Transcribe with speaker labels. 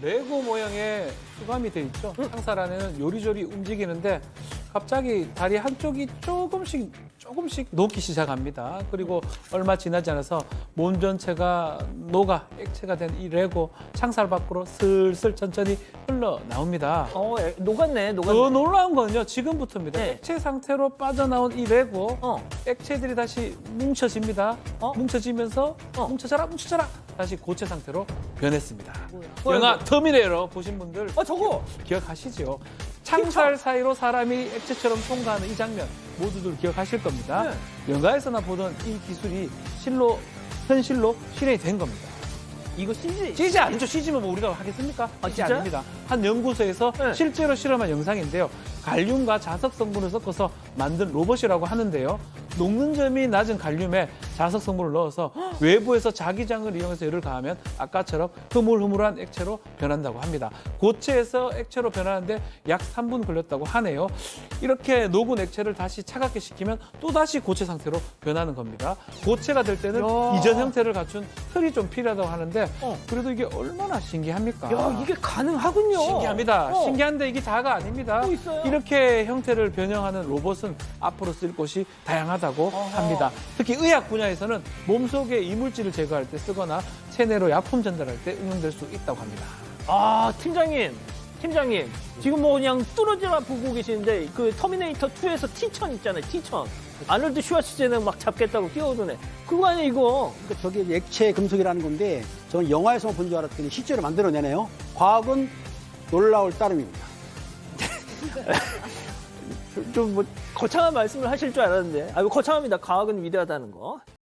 Speaker 1: 레고 모양의 수감이 돼 있죠. 상사라는 요리조리 움직이는데 갑자기 다리 한쪽이 조금씩 조금씩 녹기 시작합니다. 그리고 얼마 지나지 않아서 몸 전체가 녹아 액체가 된 이 레고 창살 밖으로 슬슬 천천히 흘러 나옵니다.
Speaker 2: 어, 에, 녹았네, 녹았네.
Speaker 1: 더 놀라운 건요 지금부터입니다.
Speaker 2: 네.
Speaker 1: 액체 상태로 빠져나온 이 레고
Speaker 2: 어,
Speaker 1: 액체들이 다시 뭉쳐집니다.
Speaker 2: 어?
Speaker 1: 뭉쳐지면서
Speaker 2: 어.
Speaker 1: 뭉쳐져라 뭉쳐져라 다시 고체 상태로 변했습니다.
Speaker 2: 뭐야,
Speaker 1: 영화? 터미네이터 보신 분들
Speaker 2: 어, 저거.
Speaker 1: 기억하시죠? 창살 사이로 사람이 액체처럼 통과하는 이 장면 모두들 기억하실 겁니다.
Speaker 2: 네.
Speaker 1: 영화에서나 보던 이 기술이 실로 현실로 실현이 된 겁니다.
Speaker 2: 이거 CG.
Speaker 1: CG 아니죠? CG면 뭐 우리가 하겠습니까?
Speaker 2: 아,
Speaker 1: CG? 아닙니다. 한 연구소에서
Speaker 2: 네.
Speaker 1: 실제로 실험한 영상인데요. 갈륨과 자석 성분을 섞어서 만든 로봇이라고 하는데요. 녹는 점이 낮은 갈륨에 자석 성분을 넣어서 외부에서 자기장을 이용해서 열을 가하면 아까처럼 흐물흐물한 액체로 변한다고 합니다. 고체에서 액체로 변하는데 약 3분 걸렸다고 하네요. 이렇게 녹은 액체를 다시 차갑게 식히면 또다시 고체 상태로 변하는 겁니다. 고체가 될 때는
Speaker 2: 야.
Speaker 1: 이전 형태를 갖춘 틀이 좀 필요하다고 하는데
Speaker 2: 어.
Speaker 1: 그래도 이게 얼마나 신기합니까?
Speaker 2: 야, 이게 가능하군요.
Speaker 1: 신기합니다.
Speaker 2: 어.
Speaker 1: 신기한데 이게 다가 아닙니다. 이렇게 형태를 변형하는 로봇은 앞으로 쓸 곳이 다양하다고
Speaker 2: 어허.
Speaker 1: 합니다. 특히 의학 분야 에서는 몸속의 이물질을 제거할 때 쓰거나 체내로 약품 전달할 때 응용될 수 있다고 합니다.
Speaker 2: 아, 팀장님. 팀장님. 지금 뭐 그냥 뚫어져라 보고 계시는데 그 터미네이터 2에서 T1000 있잖아요. T1000. 아놀드 슈와츠제는 막 잡겠다고 뛰어오더네. 그거 아니야 이거.
Speaker 3: 그러니까 저게 액체 금속이라는 건데 저는 영화에서만 본줄 알았더니 실제로 만들어내네요. 과학은 놀라울 따름입니다.
Speaker 2: 좀뭐 거창한 말씀을 하실 줄 알았는데. 아, 거창합니다. 과학은 위대하다는 거.